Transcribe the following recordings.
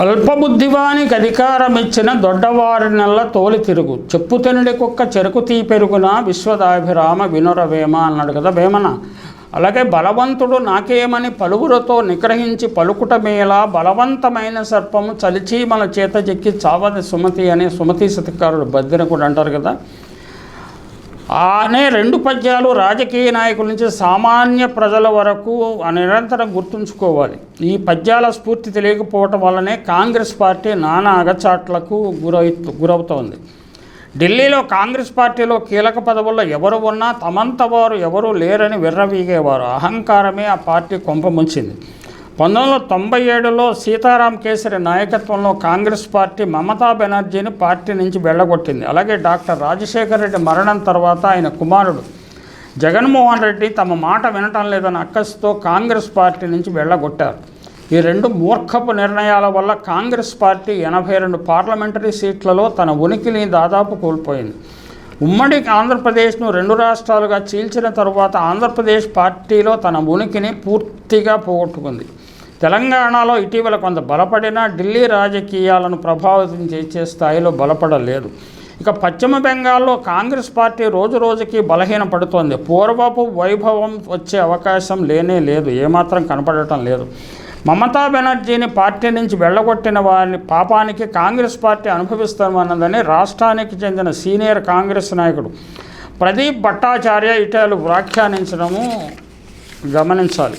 అల్పబుద్ధివానికి అధికారం ఇచ్చిన దొడ్డవారి నెల తోలి తిరుగు. చెప్పు తినడి కుక్క చెరుకు తీ పెరుగున? విశ్వదాభిరామ వినురవేమ అన్నాడు కదా వేమన. అలాగే బలవంతుడు నాకేమని పలువురతో నిగ్రహించి పలుకుట మేళ బలవంతమైన సర్పము చలిచీమల చేత చెక్కి చావది సుమతి అనే సుమతి సతికారుడు బద్దిన కూడా అంటారు కదా. అనే రెండు పద్యాలు రాజకీయ నాయకుల నుంచి సామాన్య ప్రజల వరకు నిరంతరం గుర్తుంచుకోవాలి. ఈ పద్యాల స్ఫూర్తి తెలియకపోవటం వల్లనే కాంగ్రెస్ పార్టీ నానా అగచాట్లకు గురై గురవుతోంది. ఢిల్లీలో కాంగ్రెస్ పార్టీలో కీలక పదవుల్లో ఎవరు ఉన్నా తమంత వారు ఎవరూ లేరని విర్రవీగేవారు. అహంకారమే ఆ పార్టీ కొంపముంచింది పంతొమ్మిది వందల తొంభై ఏడులో సీతారాం కేసరి నాయకత్వంలో కాంగ్రెస్ పార్టీ మమతా బెనర్జీని పార్టీ నుంచి వెళ్ళగొట్టింది. అలాగే డాక్టర్ రాజశేఖర రెడ్డి మరణం తర్వాత ఆయన కుమారుడు జగన్మోహన్ రెడ్డి తమ మాట వినటం లేదని అక్కసుతో కాంగ్రెస్ పార్టీ నుంచి వెళ్ళగొట్టారు. ఈ రెండు మూర్ఖపు నిర్ణయాల వల్ల కాంగ్రెస్ పార్టీ ఎనభై రెండు పార్లమెంటరీ సీట్లలో తన ఉనికిని దాదాపు కోల్పోయింది. ఉమ్మడి ఆంధ్రప్రదేశ్ను రెండు రాష్ట్రాలుగా చీల్చిన తరువాత ఆంధ్రప్రదేశ్ పార్టీలో తన ఉనికిని పూర్తిగా పోగొట్టుకుంది. తెలంగాణలో ఇటీవల కొంత బలపడినా ఢిల్లీ రాజకీయాలను ప్రభావితం చేసే స్థాయిలో బలపడలేదు. ఇక పశ్చిమ బెంగాల్లో కాంగ్రెస్ పార్టీ రోజు రోజుకి బలహీనపడుతోంది. పూర్వపు వైభవం వచ్చే అవకాశం లేనే లేదు. ఏమాత్రం కనపడటం లేదు. మమతా బెనర్జీని పార్టీ నుంచి వెళ్ళగొట్టిన వారిని పాపానికి కాంగ్రెస్ పార్టీ అనుభవిస్తామన్నదని రాష్ట్రానికి చెందిన సీనియర్ కాంగ్రెస్ నాయకుడు ప్రదీప్ భట్టాచార్య ఇటీవల వ్యాఖ్యానించడము గమనించాలి.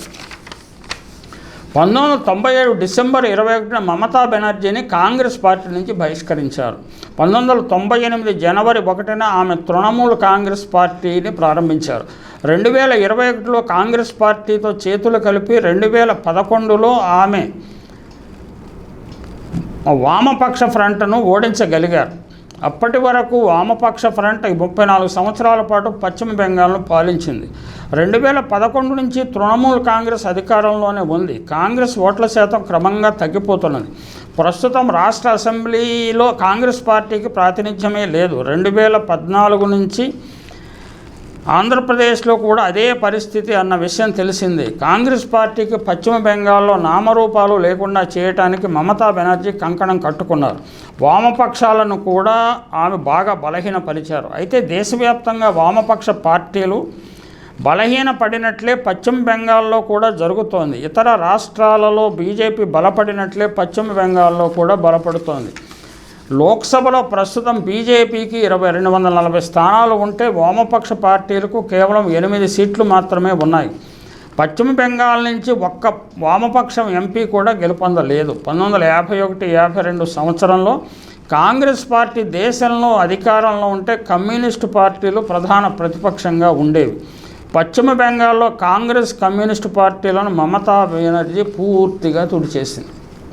పంతొమ్మిది వందల తొంభై ఏడు డిసెంబర్ ఇరవై ఒకటిన మమతా బెనర్జీని కాంగ్రెస్ పార్టీ నుంచి బహిష్కరించారు. పంతొమ్మిది వందల తొంభై ఎనిమిది జనవరి ఒకటిన ఆమె తృణమూల్ కాంగ్రెస్ పార్టీని ప్రారంభించారు. రెండు వేల ఇరవై ఒకటిలో కాంగ్రెస్ పార్టీతో చేతులు కలిపి రెండు వేల పదకొండులో ఆమె వామపక్ష ఫ్రంట్ను ఓడించగలిగారు. అప్పటి వరకు వామపక్ష ఫ్రంట్ ముప్పై నాలుగు సంవత్సరాల పాటు పశ్చిమ బెంగాల్ను పాలించింది. రెండు వేల పదకొండు నుంచి తృణమూల్ కాంగ్రెస్ అధికారంలోనే ఉంది. కాంగ్రెస్ ఓట్ల శాతం క్రమంగా తగ్గిపోతున్నది. ప్రస్తుతం రాష్ట్ర అసెంబ్లీలో కాంగ్రెస్ పార్టీకి ప్రాతినిధ్యమే లేదు. రెండు వేల పద్నాలుగు నుంచి ఆంధ్రప్రదేశ్లో కూడా అదే పరిస్థితి అన్న విషయం తెలిసింది. కాంగ్రెస్ పార్టీకి పశ్చిమ బెంగాల్లో నామరూపాలు లేకుండా చేయటానికి మమతా బెనర్జీ కంకణం కట్టుకున్నారు. వామపక్షాలను కూడా ఆమె బాగా బలహీనపరిచారు. అయితే దేశవ్యాప్తంగా వామపక్ష పార్టీలు బలహీనపడినట్లే పశ్చిమ బెంగాల్లో కూడా జరుగుతోంది. ఇతర రాష్ట్రాలలో బీజేపీ బలపడినట్లే పశ్చిమ బెంగాల్లో కూడా బలపడుతోంది. లోక్సభలో ప్రస్తుతం బీజేపీకి ఇరవై రెండు వందల నలభై స్థానాలు ఉంటే వామపక్ష పార్టీలకు కేవలం ఎనిమిది సీట్లు మాత్రమే ఉన్నాయి. పశ్చిమ బెంగాల్ నుంచి ఒక్క వామపక్షం ఎంపీ కూడా గెలుపొందలేదు. పంతొమ్మిది వందల యాభై ఒకటి యాభై రెండు సంవత్సరంలో కాంగ్రెస్ పార్టీ దేశంలో అధికారంలో ఉంటే కమ్యూనిస్టు పార్టీలు ప్రధాన ప్రతిపక్షంగా ఉండేవి. పశ్చిమ బెంగాల్లో కాంగ్రెస్ కమ్యూనిస్టు పార్టీలను మమతా బెనర్జీ పూర్తిగా తుడిచేసింది.